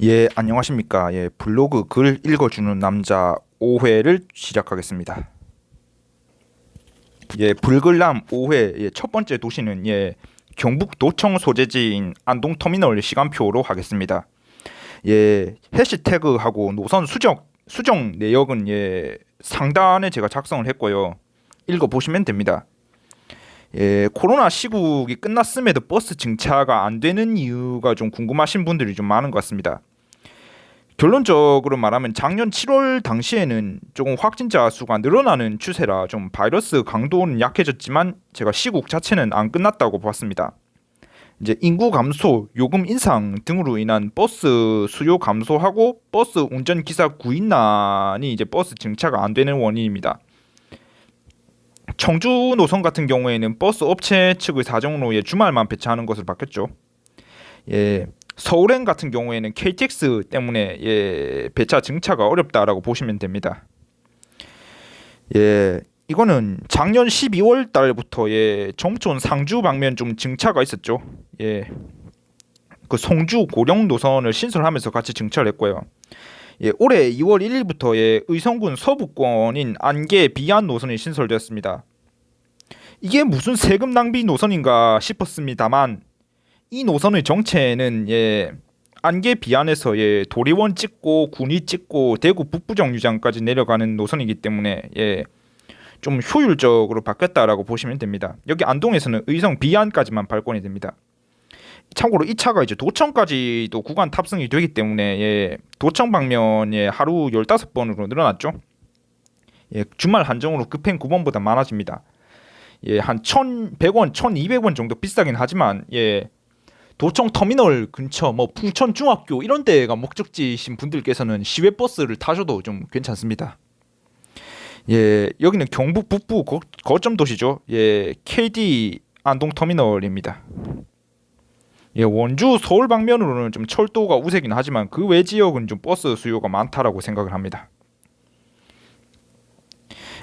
예, 안녕하십니까. 예, 블로그 글 읽어주는 남자 5회를 시작하겠습니다. 예, 불글남 5회 예, 첫 번째 도시는 예, 경북 도청 소재지인 안동터미널 시간표로 하겠습니다. 예, 해시태그하고 노선 수정 수정 내역은 예, 상단에 제가 작성을 했고요. 읽어 보시면 됩니다. 예, 코로나 시국이 끝났음에도 버스 증차가 안 되는 이유가 좀 궁금하신 분들이 좀 많은 것 같습니다. 결론적으로 말하면 작년 7월 당시에는 조금 확진자 수가 늘어나는 추세라 좀 바이러스 강도는 약해졌지만 제가 시국 자체는 안 끝났다고 봤습니다. 이제 인구 감소, 요금 인상 등으로 인한 버스 수요 감소하고 버스 운전 기사 구인난이 이제 버스 증차가 안 되는 원인입니다. 청주 노선 같은 경우에는 버스 업체 측의 사정으로 예, 주말만 배차하는 것을 바뀌었죠. 예, 서울행 같은 경우에는 KTX 때문에 예, 배차 증차가 어렵다라고 보시면 됩니다. 예, 이거는 작년 12월 달부터 예, 정촌 상주 방면 좀 증차가 있었죠. 예. 그 송주 고령 노선을 신설하면서 같이 증차를 했고요. 예, 올해 2월 1일부터 예, 의성군 서부권인 안개 비안 노선이 신설되었습니다. 이게 무슨 세금 낭비 노선인가 싶었습니다만 이 노선의 정체는 예, 안개 비안에서 예, 도리원 찍고 군위 찍고 대구 북부 정류장까지 내려가는 노선이기 때문에 예, 좀 효율적으로 바뀌었다라고 보시면 됩니다. 여기 안동에서는 의성 비안까지만 발권이 됩니다. 참고로 이 차가 이제 도청까지도 구간 탑승이 되기 때문에 예, 도청 방면에 하루 15번으로 늘어났죠. 예, 주말 한정으로 급행 9번보다 많아집니다. 예, 한 1,100원, 1,200원 정도 비싸긴 하지만 예, 도청 터미널 근처 뭐 풍천 중학교 이런 데가 목적지신 분들께서는 시외 버스를 타셔도 좀 괜찮습니다. 예, 여기는 경북 북부 거, 거점 도시죠. 예, KD 안동 터미널입니다. 예, 원주 서울 방면으로는 좀 철도가 우세긴 하지만 그 외 지역은 좀 버스 수요가 많다라고 생각을 합니다.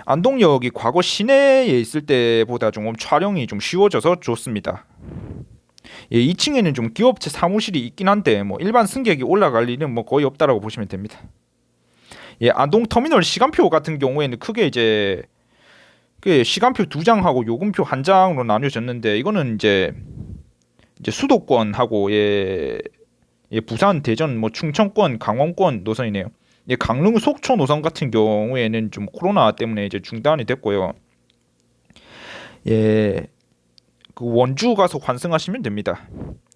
안동역이 과거 시내에 있을 때보다 좀 촬영이 좀 쉬워져서 좋습니다. 예, 2층에는 좀 기업체 사무실이 있긴 한데 뭐 일반 승객이 올라갈 일은 뭐 거의 없다라고 보시면 됩니다. 예, 안동 터미널 시간표 같은 경우에는 크게 이제 그 시간표 두 장하고 요금표 한 장으로 나뉘어졌는데 이거는 이제 이제 수도권하고 예, 예 부산, 대전, 뭐 충청권, 강원권 노선이네요. 예, 강릉, 속초 노선 같은 경우에는 좀 코로나 때문에 이제 중단이 됐고요. 예, 그 원주 가서 환승하시면 됩니다.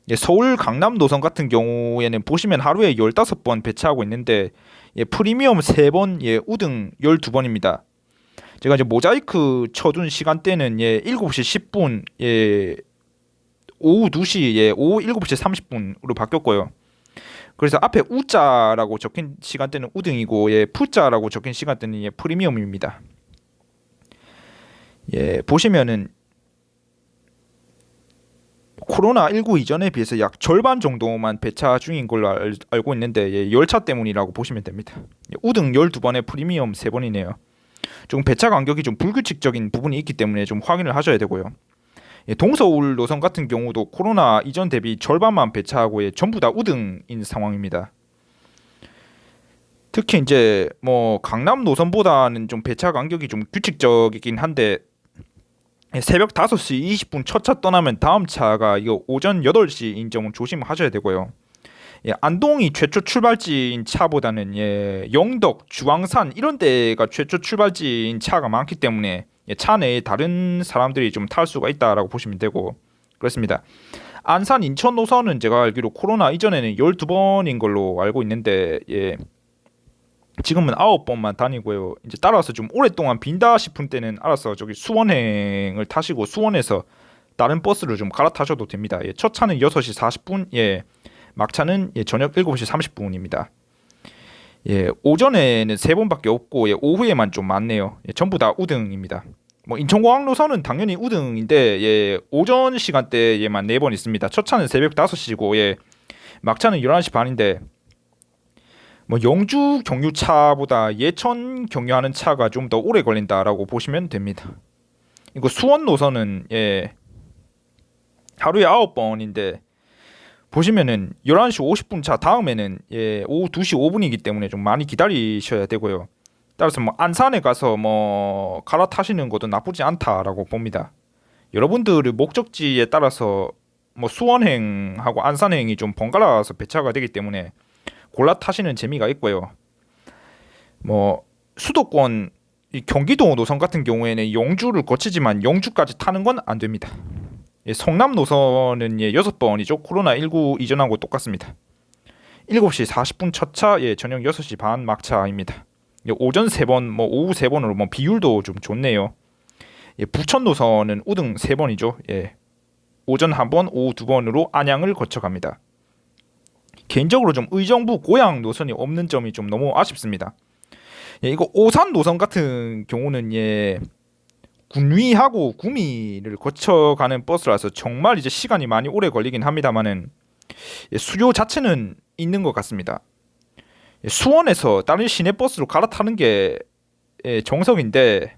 예, 서울 강남 노선 같은 경우에는 보시면 하루에 15번 배차하고 있는데 예, 프리미엄 3번, 예, 우등 12번입니다. 제가 이제 모자이크 쳐둔 시간대는 예, 7시 10분, 예, 오후 2시, 예, 오후 7시 30분으로 바뀌었고요. 그래서 앞에 우자라고 적힌 시간대는 우등이고 예, 푸자라고 적힌 시간대는 예, 프리미엄입니다. 예, 보시면은 코로나 19 이전에 비해서 약 절반 정도만 배차 중인 걸로 알, 알고 있는데 예, 열차 때문이라고 보시면 됩니다. 예, 우등 12번에 프리미엄 3번이네요. 좀 배차 간격이 좀 불규칙적인 부분이 있기 때문에 좀 확인을 하셔야 되고요. 예, 동서울 노선 같은 경우도 코로나 이전 대비 절반만 배차하고 예, 전부 다 우등인 상황입니다. 특히 이제 뭐 강남 노선보다는 좀 배차 간격이 좀 규칙적이긴 한데 예, 새벽 5시 20분 첫 차 떠나면 다음 차가 이거 오전 8시인 점은 조심하셔야 되고요. 예, 안동이 최초 출발지인 차보다는 예, 영덕, 주황산 이런 데가 최초 출발지인 차가 많기 때문에 예, 차 내에 다른 사람들이 좀 탈 수가 있다라고 보시면 되고 그렇습니다. 안산 인천 노선은 제가 알기로 코로나 이전에는 12번인 걸로 알고 있는데 예. 지금은 아홉 번만 다니고요. 이제 따라서 좀 오랫동안 빈다 싶은 때는 알아서 저기 수원행을 타시고 수원에서 다른 버스를 좀 갈아타셔도 됩니다. 예, 첫 차는 6시 40분, 예, 막차는 예, 저녁 7시 30분입니다. 예, 오전에는 세 번밖에 없고 예, 오후에만 좀 많네요. 예, 전부 다 우등입니다. 뭐 인천공항 노선은 당연히 우등인데 예, 오전 시간대에만 네 번 있습니다. 첫 차는 새벽 5시고 예, 막차는 11시 반인데 뭐 영주 경유차보다 예천 경유하는 차가 좀 더 오래 걸린다라고 보시면 됩니다. 이거 수원 노선은 예 하루에 아홉 번인데 보시면은 11시 50분 차 다음에는 예, 오후 2시 5분이기 때문에 좀 많이 기다리셔야 되고요. 따라서 뭐 안산에 가서 뭐 갈아타시는 것도 나쁘지 않다라고 봅니다. 여러분들의 목적지에 따라서 뭐 수원행하고 안산행이 좀 번갈아서 배차가 되기 때문에 골라 타시는 재미가 있고요. 뭐 수도권 이 경기도 노선 같은 경우에는 영주를 거치지만 영주까지 타는 건 안 됩니다. 예, 성남 노선은 예, 6번이죠. 코로나 19 이전하고 똑같습니다. 7시 40분 첫 차, 예, 저녁 6시 반 막차입니다. 예, 오전 3번, 뭐 오후 3번으로 뭐 비율도 좀 좋네요. 예, 부천 노선은 우등 3번이죠. 예. 오전 한 번, 오후 두 번으로 안양을 거쳐갑니다. 개인적으로 좀 의정부 고양 노선이 없는 점이 좀 너무 아쉽습니다. 예, 이거 오산 노선 같은 경우는 예 군위하고 구미를 거쳐가는 버스라서 정말 이제 시간이 많이 오래 걸리긴 합니다만은 예, 수요 자체는 있는 것 같습니다. 예, 수원에서 다른 시내 버스로 갈아타는 게 예, 정석인데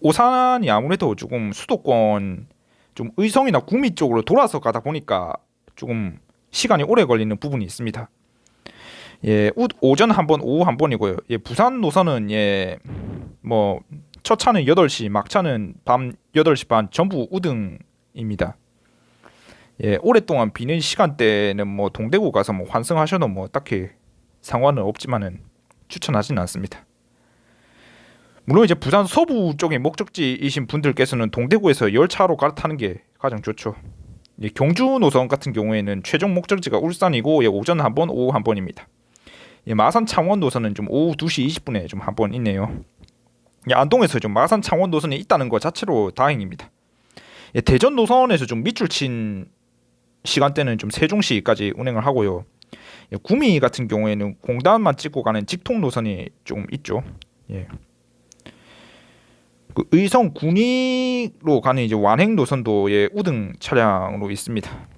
오산이 아무래도 조금 수도권 좀 의성이나 구미 쪽으로 돌아서 가다 보니까 조금 시간이 오래 걸리는 부분이 있습니다. 예, 오전 한 번, 오후 한 번이고요. 예, 부산 노선은 예, 뭐 첫 차는 8시, 막차는 밤 8시 반 전부 우등입니다. 예, 오랫동안 비는 시간대는 뭐 동대구 가서 뭐 환승하셔도 뭐 딱히 상관은 없지만은 추천하지는 않습니다. 물론 이제 부산 서부 쪽의 목적지이신 분들께서는 동대구에서 열차로 갈아타는 게 가장 좋죠. 예, 경주 노선 같은 경우에는 최종 목적지가 울산이고 예, 오전 한 번, 오후 한 번입니다. 예, 마산 창원 노선은 좀 오후 2시 20분에 좀 한 번 있네요. 예, 안동에서 좀 마산 창원 노선이 있다는 것 자체로 다행입니다. 예, 대전 노선에서 좀 밑줄 친 시간대는 좀 세종시까지 운행을 하고요. 예, 구미 같은 경우에는 공단만 찍고 가는 직통 노선이 좀 있죠. 예. 그 의성 군위로 가는 이제 완행 노선도 예, 우등 차량으로 있습니다.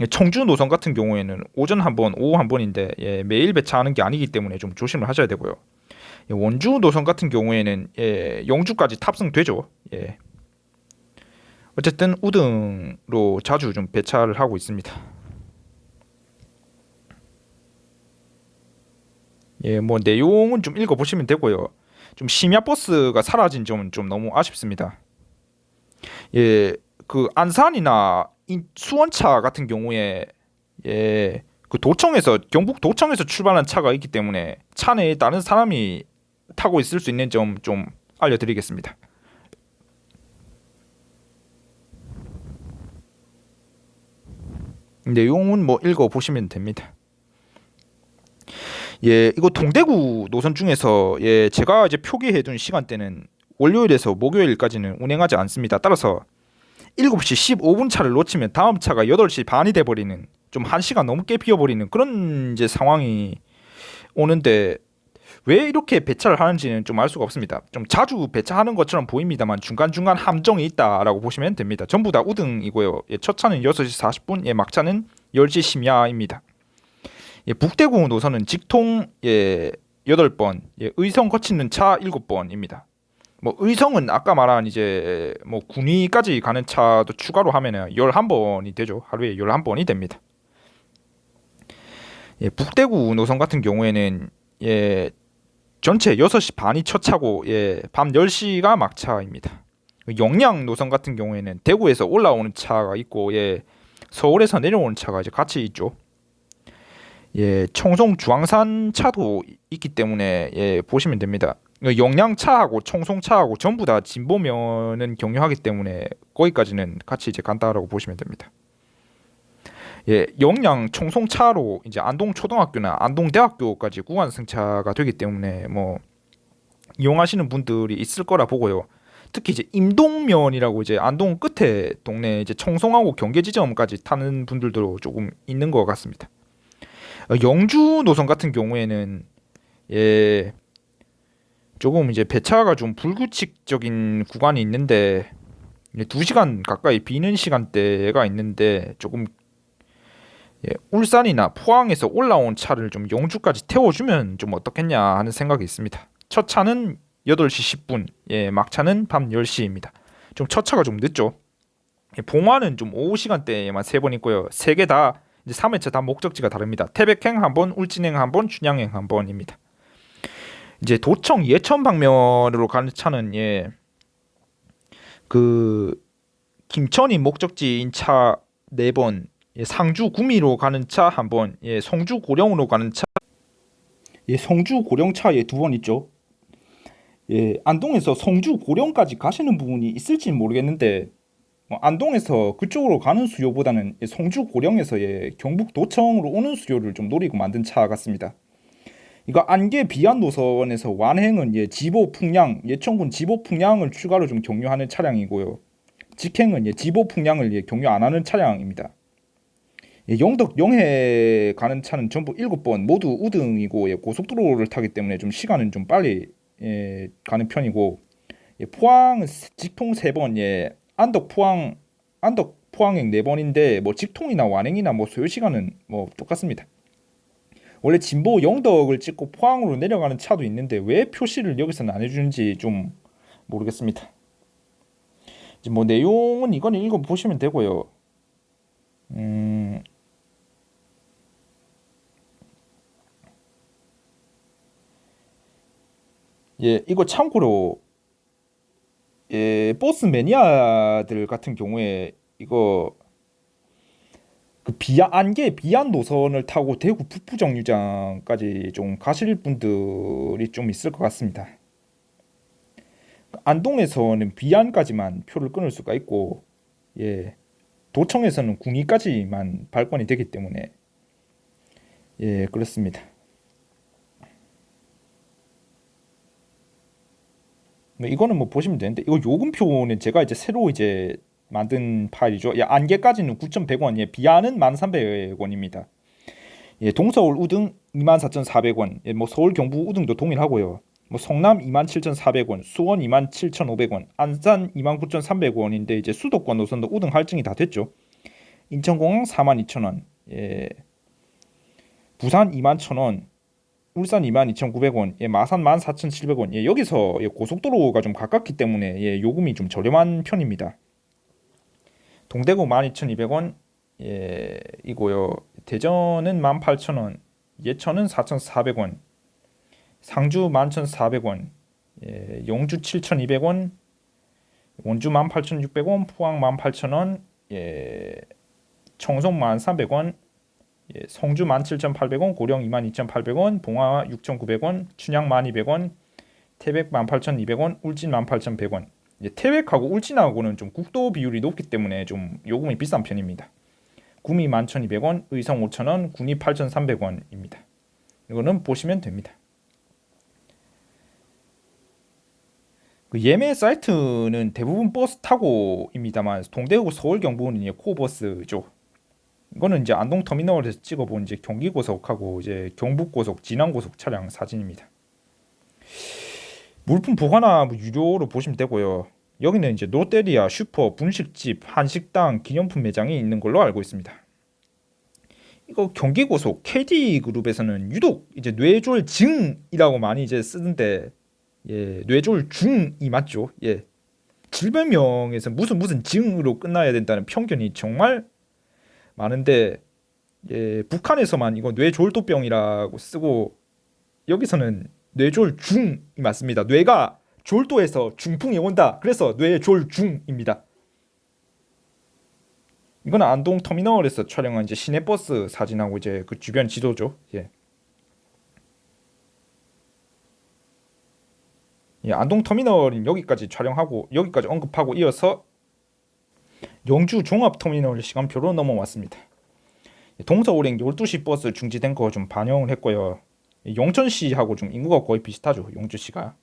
예, 청주 노선 같은 경우에는 오전 한 번, 오후 한 번인데 예, 매일 배차하는 게 아니기 때문에 좀 조심을 하셔야 되고요. 예, 원주 노선 같은 경우에는 예, 영주까지 탑승되죠. 예. 어쨌든 우등으로 자주 좀 배차를 하고 있습니다. 예, 뭐 내용은 좀 읽어 보시면 되고요. 좀 심야 버스가 사라진 점은 좀 너무 아쉽습니다. 예, 그 안산이나 수원차 같은 경우에 예, 그 도청에서 경북 도청에서 출발한 차가 있기 때문에 차 내에 다른 사람이 타고 있을 수 있는 점 좀 알려드리겠습니다. 내용은 뭐 읽어 보시면 됩니다. 예, 이거 동대구 노선 중에서 예, 제가 이제 표기해 둔 시간대는 월요일에서 목요일까지는 운행하지 않습니다. 따라서 7시 15분 차를 놓치면 다음 차가 8시 반이 돼 버리는 좀 1시간 넘게 비어 버리는 그런 이제 상황이 오는데 왜 이렇게 배차를 하는지는 좀 알 수가 없습니다. 좀 자주 배차하는 것처럼 보입니다만 중간중간 함정이 있다라고 보시면 됩니다. 전부 다 우등이고요. 예, 첫 차는 6시 40분, 예, 막차는 10시 심야입니다. 예, 북대구 노선은 직통 예, 8번, 예, 의성 거치는 차 7번입니다. 뭐 의성은 아까 말한 이제 뭐 군위까지 가는 차도 추가로 하면은 11번이 되죠. 하루에 11번이 됩니다. 예, 북대구 노선 같은 경우에는 예, 전체 6시 반이 첫 차고 예, 밤 10시가 막차입니다. 영양 노선 같은 경우에는 대구에서 올라오는 차가 있고 예, 서울에서 내려오는 차가 이제 같이 있죠. 예, 청송 중앙산 차도 있기 때문에 예, 보시면 됩니다. 영양차하고 청송차하고 전부 다 진보면은 경유하기 때문에 거기까지는 같이 이제 간다라고 보시면 됩니다. 예, 영양 청송차로 이제 안동 초등학교나 안동 대학교까지 구간 승차가 되기 때문에 뭐 이용하시는 분들이 있을 거라 보고요. 특히 이제 임동면이라고 이제 안동 끝에 동네 이제 청송하고 경계 지점까지 타는 분들도 조금 있는 것 같습니다. 어, 영주 노선 같은 경우에는 예 조금 이제 배차가 좀 불규칙적인 구간이 있는데 2시간 가까이 비는 시간대가 있는데 조금 예, 울산이나 포항에서 올라온 차를 좀 영주까지 태워주면 좀 어떻겠냐 하는 생각이 있습니다. 첫 차는 8시 10분, 예, 막차는 밤 10시입니다. 좀 첫 차가 좀 늦죠. 예, 봉화는 좀 오후 시간대에만 세 번 있고요. 세 개 다 이제 3회차 다 목적지가 다릅니다. 태백행 한 번, 울진행 한 번, 춘향행 한 번입니다. 이제 도청 예천 방면으로 가는 차는 예. 그 김천이 목적지인 차 네 번, 예, 상주 구미로 가는 차 한 번, 예, 송주 고령으로 가는 차, 예, 송주 고령 차에 두번 있죠. 예, 안동에서 송주 고령까지 가시는 부분이 있을지는 모르겠는데 뭐 안동에서 그쪽으로 가는 수요보다는 예, 송주 고령에서 예, 경북 도청으로 오는 수요를 좀 노리고 만든 차 같습니다. 이거 안개 비안 노선에서 완행은 예, 지보 풍량 예천군 지보 풍량을 추가로 좀 경유하는 차량이고요. 직행은 예, 지보 풍량을 예, 경유 안 하는 차량입니다. 예, 영덕 영해 가는 차는 전부 7번 모두 우등이고 예, 고속도로를 타기 때문에 좀 시간은 좀 빨리 예, 가는 편이고 예, 포항 직통 3번 예, 안덕 포항 안덕 포항행 4번인데 뭐 직통이나 완행이나 뭐 소요 시간은 뭐 똑같습니다. 원래 진보 영덕을 찍고 포항으로 내려가는 차도 있는데 왜 표시를 여기서는 안 해주는지 좀 모르겠습니다. 이제 뭐 내용은 이거는 읽어 보시면 되고요. 음. 예, 이거 참고로 예, 버스 매니아들 같은 경우에 이거 그 비안 안개 비안 노선을 타고 대구 북부 정류장까지 좀 가실 분들이 좀 있을 것 같습니다. 안동에서는 비안까지만 표를 끊을 수가 있고 예 도청에서는 궁이까지만 발권이 되기 때문에 예 그렇습니다. 이거는 뭐 보시면 되는데 이거 요금표는 제가 이제 새로 이제 만든 파일이죠. 예, 안개까지는 9,100원, 예, 비안은 1,300원입니다. 예, 동서울 우등 24,400원, 예, 뭐 서울 경부 우등도 동일하고요. 뭐 성남 27,400원, 수원 27,500원, 안산 29,300원인데 이제 수도권 노선도 우등 할증이 다 됐죠. 인천공항 42,000원, 예, 부산 21,000원, 울산 22,900원, 예, 마산 14,700원. 예, 여기서 예, 고속도로가 좀 가깝기 때문에 예, 요금이 좀 저렴한 편입니다. 동대구 12,200원 예, 이고요. 대전은 18,000원, 예천은 4,400원, 상주 11,400원, 예, 용주 7,200원, 원주 18,600원, 포항 18,000원, 예, 청송 1,300원, 예, 성주 17,800원, 고령 22,800원, 봉화 6,900원, 춘향 12,200원, 태백 18,200원, 울진 18,100원. 이제 태백하고 울진하고는 좀 국도 비율이 높기 때문에 좀 요금이 비싼 편입니다. 구미 11,200원, 의성 5,000원, 군이 8,300원입니다. 이거는 보시면 됩니다. 그 예매 사이트는 대부분 버스 타고입니다만 동대구 서울 경부는 코버스죠. 이거는 이제 안동 터미널에서 찍어본 이제 경기 고속하고 이제 경북 고속, 진안 고속 차량 사진입니다. 물품 보관함 뭐 유료로 보시면 되고요. 여기는 이제 롯데리아, 슈퍼, 분식집, 한식당, 기념품 매장이 있는 걸로 알고 있습니다. 이거 경기 고속 KD 그룹에서는 유독 이제 뇌졸 증이라고 많이 이제 쓰는데 예, 뇌졸 중이 맞죠? 예. 질병명에서 무슨 무슨 증으로 끝나야 된다는 편견이 정말 많은데 예, 북한에서만 이거 뇌졸도병이라고 쓰고 여기서는 뇌졸중이 맞습니다. 뇌가 졸도에서 중풍이 온다. 그래서 뇌졸중입니다. 이건 안동 터미널에서 촬영한 이제 시내버스 사진하고 이제 그 주변 지도죠. 예. 예, 안동 터미널은 여기까지 촬영하고 여기까지 언급하고 이어서 영주 종합 터미널 시간표로 넘어왔습니다. 동서울행 12시 버스 중지된 거 좀 반영을 했고요. 영천시하고 좀 인구가 거의 비슷하죠. 영주시가.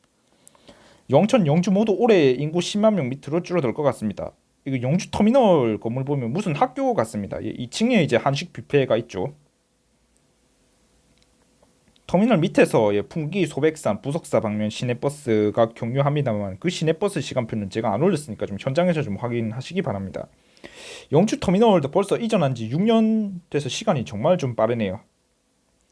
영천, 영주 모두 올해 인구 10만 명 밑으로 줄어들 것 같습니다. 이거 영주 터미널 건물 보면 무슨 학교 같습니다. 2층에 이제 한식 뷔페가 있죠. 터미널 밑에서 예, 풍기, 소백산, 부석사 방면 시내버스가 경유합니다만 그 시내버스 시간표는 제가 안 올렸으니까 좀 현장에서 좀 확인하시기 바랍니다. 영주 터미널도 벌써 이전한 지 6년 돼서 시간이 정말 좀 빠르네요.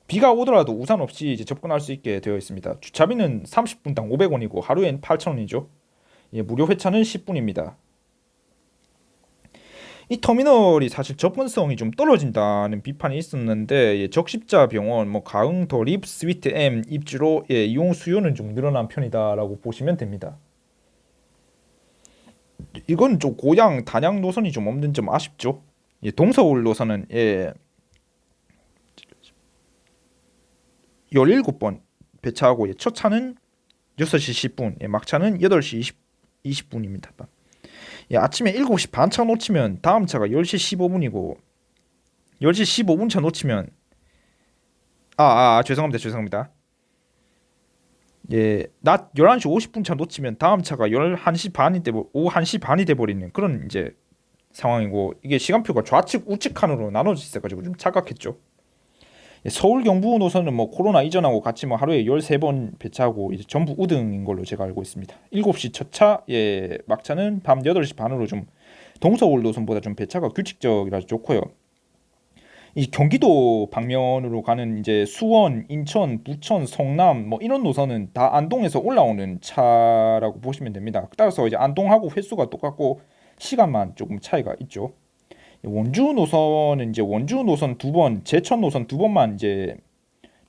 비가 오더라도 우산 없이 이제 접근할 수 있게 되어 있습니다. 주차비는 30분당 500원이고 하루엔 8,000원이죠. 예, 무료 회차는 10분입니다. 이 터미널이 사실 접근성이 좀 떨어진다는 비판이 있었는데 예, 적십자 병원, 뭐 가흥 도 립 스위트 M 입주로 예, 이용 수요는 좀 늘어난 편이다라고 보시면 됩니다. 이건 좀 고양 단양 노선이 좀 없는 점 아쉽죠. 예, 동서울 노선은 예 17번 배차하고 예, 첫 차는 6시 10분, 예, 막차는 8시 20, 20분입니다. 예, 아침에 7시 반 차 놓치면 다음 차가 10시 15분이고 10시 15분 차 놓치면 아, 아, 아 죄송합니다. 죄송합니다. 예, 낮 11시 50분 차 놓치면 다음 차가 11시 반이 돼 오후 1시 반이 돼 버리는 그런 이제 상황이고 이게 시간표가 좌측 우측 칸으로 나눠져 있어 가지고 좀 착각했죠. 예, 서울 경부 노선은 뭐 코로나 이전하고 같이 뭐 하루에 13번 배차하고 이제 전부 우등인 걸로 제가 알고 있습니다. 7시 첫차 예, 막차는 밤 8시 반으로 좀 동서울 노선보다 좀 배차가 규칙적이라서 좋고요. 이 경기도 방면으로 가는 이제 수원, 인천, 부천, 성남 뭐 이런 노선은 다 안동에서 올라오는 차라고 보시면 됩니다. 따라서 이제 안동하고 횟수가 똑같고 시간만 조금 차이가 있죠. 원주 노선은 이제 원주 노선 두 번, 제천 노선 두 번만 이제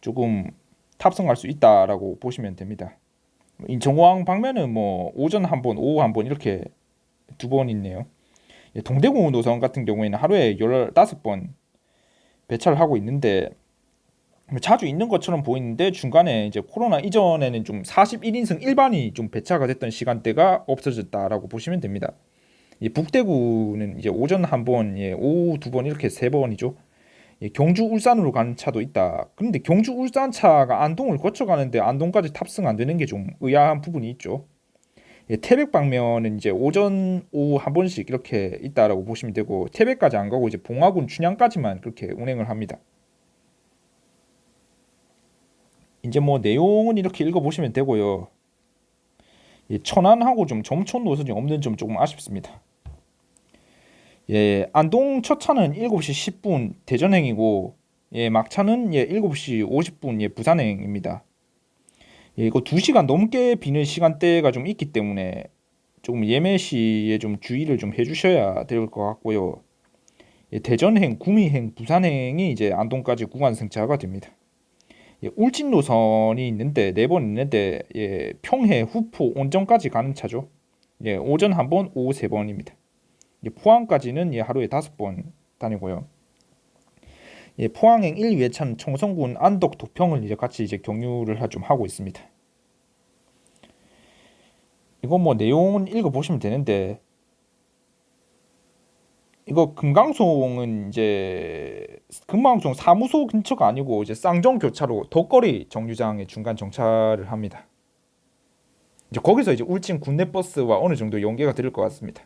조금 탑승할 수 있다라고 보시면 됩니다. 인천공항 방면은 뭐 오전 한 번, 오후 한 번 이렇게 두 번 있네요. 동대구 노선 같은 경우에는 하루에 15번 배차를 하고 있는데 자주 있는 것처럼 보이는데 중간에 이제 코로나 이전에는 좀 41인승 일반이 좀 배차가 됐던 시간대가 없어졌다라고 보시면 됩니다. 이 북대구는 이제 오전 한 번, 예, 오후 두 번 이렇게 세 번이죠. 예, 경주 울산으로 가는 차도 있다. 그런데 경주 울산 차가 안동을 거쳐가는데 안동까지 탑승 안 되는 게 좀 의아한 부분이 있죠. 예, 태백 방면은 이제 오전 오후 한 번씩 이렇게 있다라고 보시면 되고 태백까지 안 가고 이제 봉화군 춘향까지만 그렇게 운행을 합니다. 이제 뭐 내용은 이렇게 읽어보시면 되고요. 예, 천안하고 좀 점촌 노선이 없는 점 조금 아쉽습니다. 예, 안동 첫 차는 7시 10분 대전행이고 예, 막차는 예, 7시 50분 예, 부산행입니다. 예, 이거 2시간 넘게 비는 시간대가 좀 있기 때문에 조금 예매 시에 좀 주의를 좀 해주셔야 될 것 같고요. 예, 대전행, 구미행, 부산행이 이제 안동까지 구간 승차가 됩니다. 예, 울진 노선이 있는데 네 번 있는데 예, 평해, 후포, 온정까지 가는 차죠. 예, 오전 한 번, 오후 세 번입니다. 예, 포항까지는 예, 하루에 다섯 번 다니고요. 예, 포항행 1, 2회차는 청성군 안덕 도평을 이제 같이 이제 경유를 좀 하고 있습니다. 이거 뭐 내용은 읽어 보시면 되는데 이거 금강송은 이제 금강송 사무소 근처가 아니고 이제 쌍정 교차로 덕거리 정류장에 중간 정차를 합니다. 이제 거기서 이제 울진 군내버스와 어느 정도 연계가 될 것 같습니다.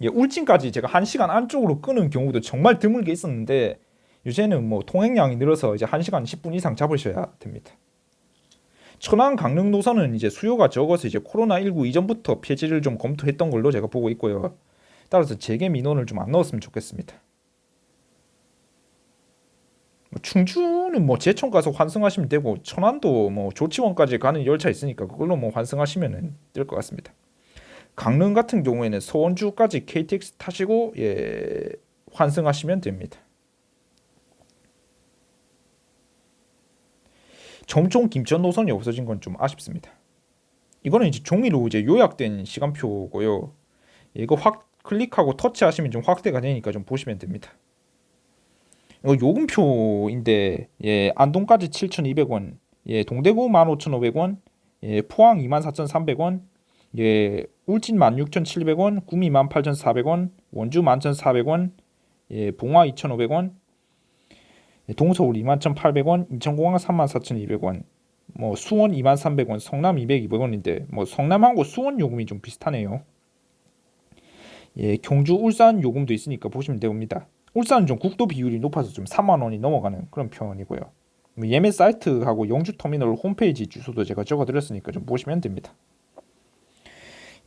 예, 울진까지 제가 1시간 안쪽으로 끄는 경우도 정말 드물게 있었는데 요새는 뭐 통행량이 늘어서 이제 1시간 10분 이상 잡으셔야 됩니다. 천안 강릉 노선은 이제 수요가 적어서 이제 코로나 19 이전부터 폐지를 좀 검토했던 걸로 제가 보고 있고요. 따라서 재개 민원을 좀 안 넣었으면 좋겠습니다. 뭐 충주는 뭐 제천 가서 환승하시면 되고 천안도 뭐 조치원까지 가는 열차 있으니까 그걸로 뭐 환승하시면 될 것 같습니다. 강릉 같은 경우에는 서원주까지 KTX 타시고 예, 환승하시면 됩니다. 점종 김천 노선이 없어진 건 좀 아쉽습니다. 이거는 이제 종이로 이제 요약된 시간표고요. 이거 확 클릭하고 터치하시면 좀 확대가 되니까 좀 보시면 됩니다. 이거 요금표인데 예, 안동까지 7,200원, 예, 동대구 15,500원, 예, 포항 24,300원, 예, 울진 16,700원, 구미 18,400원, 원주 11,400원, 예, 봉화 2,500원, 예, 동서울 21,800원, 인천공항 34,200원, 뭐 수원 23,300원, 성남 200원인데 뭐 성남하고 수원 요금이 좀 비슷하네요. 예, 경주 울산 요금도 있으니까 보시면 됩니다. 울산은 좀 국도 비율이 높아서 좀 3만 원이 넘어가는 그런 편이고요. 뭐 예매 사이트하고 영주 터미널 홈페이지 주소도 제가 적어드렸으니까 좀 보시면 됩니다.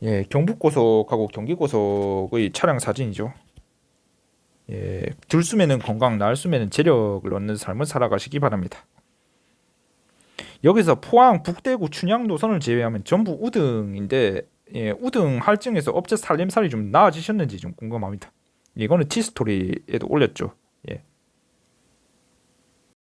예, 경북고속하고 경기고속의 차량 사진이죠. 예, 들숨에는 건강, 날숨에는 재력을 얻는 삶을 살아가시기 바랍니다. 여기서 포항, 북대구, 춘향 노선을 제외하면 전부 우등인데 예, 우등 할증에서 업체 살림살이 좀 나아지셨는지 좀 궁금합니다. 이거는 티스토리에도 올렸죠.